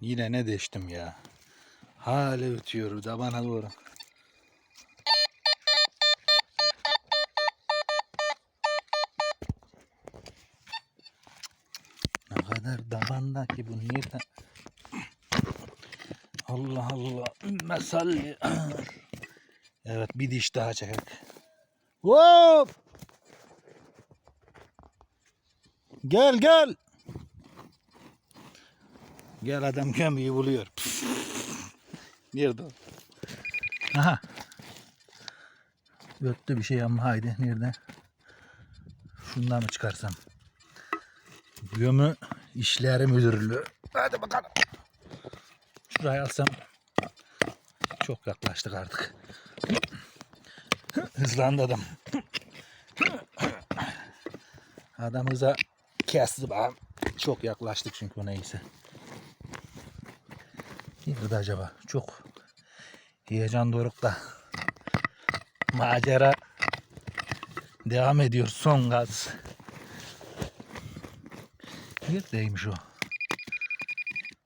Yine ne deştim ya. Hala ötüyor da bana doğru. Ne kadar damandaki bu niye de... Allah Allah. Mesalli. Evet bir diş daha çekek. Hop! Gel gel. Gel adam gömüyü buluyor. Nerede o? Aha. Öttü bir şey ama haydi nerede? Şundan mı çıkarsam? Gömü işleri müdürlüğü. Hadi bakalım. Şuraya alsam. Çok yaklaştık artık. Hızlandı adam. Adam hıza kesti bana. Çok yaklaştık çünkü neyse. Nerede acaba? Çok heyecan dorukta. Macera devam ediyor. Son gaz. Neredeymiş o?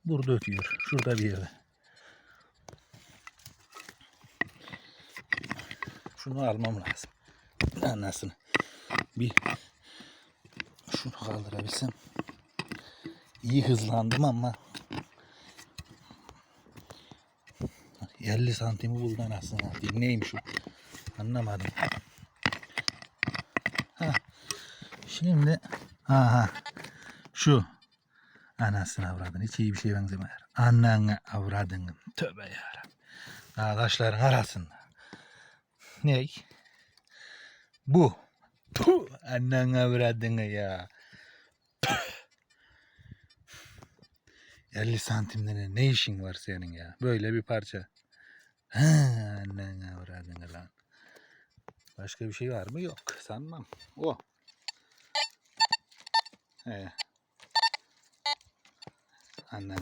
Burada ötüyor. Şurada bir yerde. Şunu almam lazım. Anasını. Bir şunu kaldırabilsem. İyi hızlandım ama 50 santimi buldu anasını satayım. Neymiş o? Anlamadım. Ha. Şimdi aha şu anasını avradın hiç iyi bir şey benzemiyor. Annene avradın. Tövbe yarabbim. Ağaçların arasında. Ney? Bu. Puh, annen avradını ya. Puh. 50 santimde ne, ne işin var senin ya? Böyle bir parça. Annen avradını lan. Başka bir şey var mı? Yok. Sanmam. O. He. Annen.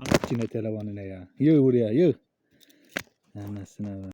At yine telefonuna ya. Yığ buraya yığ. Anasını avradını.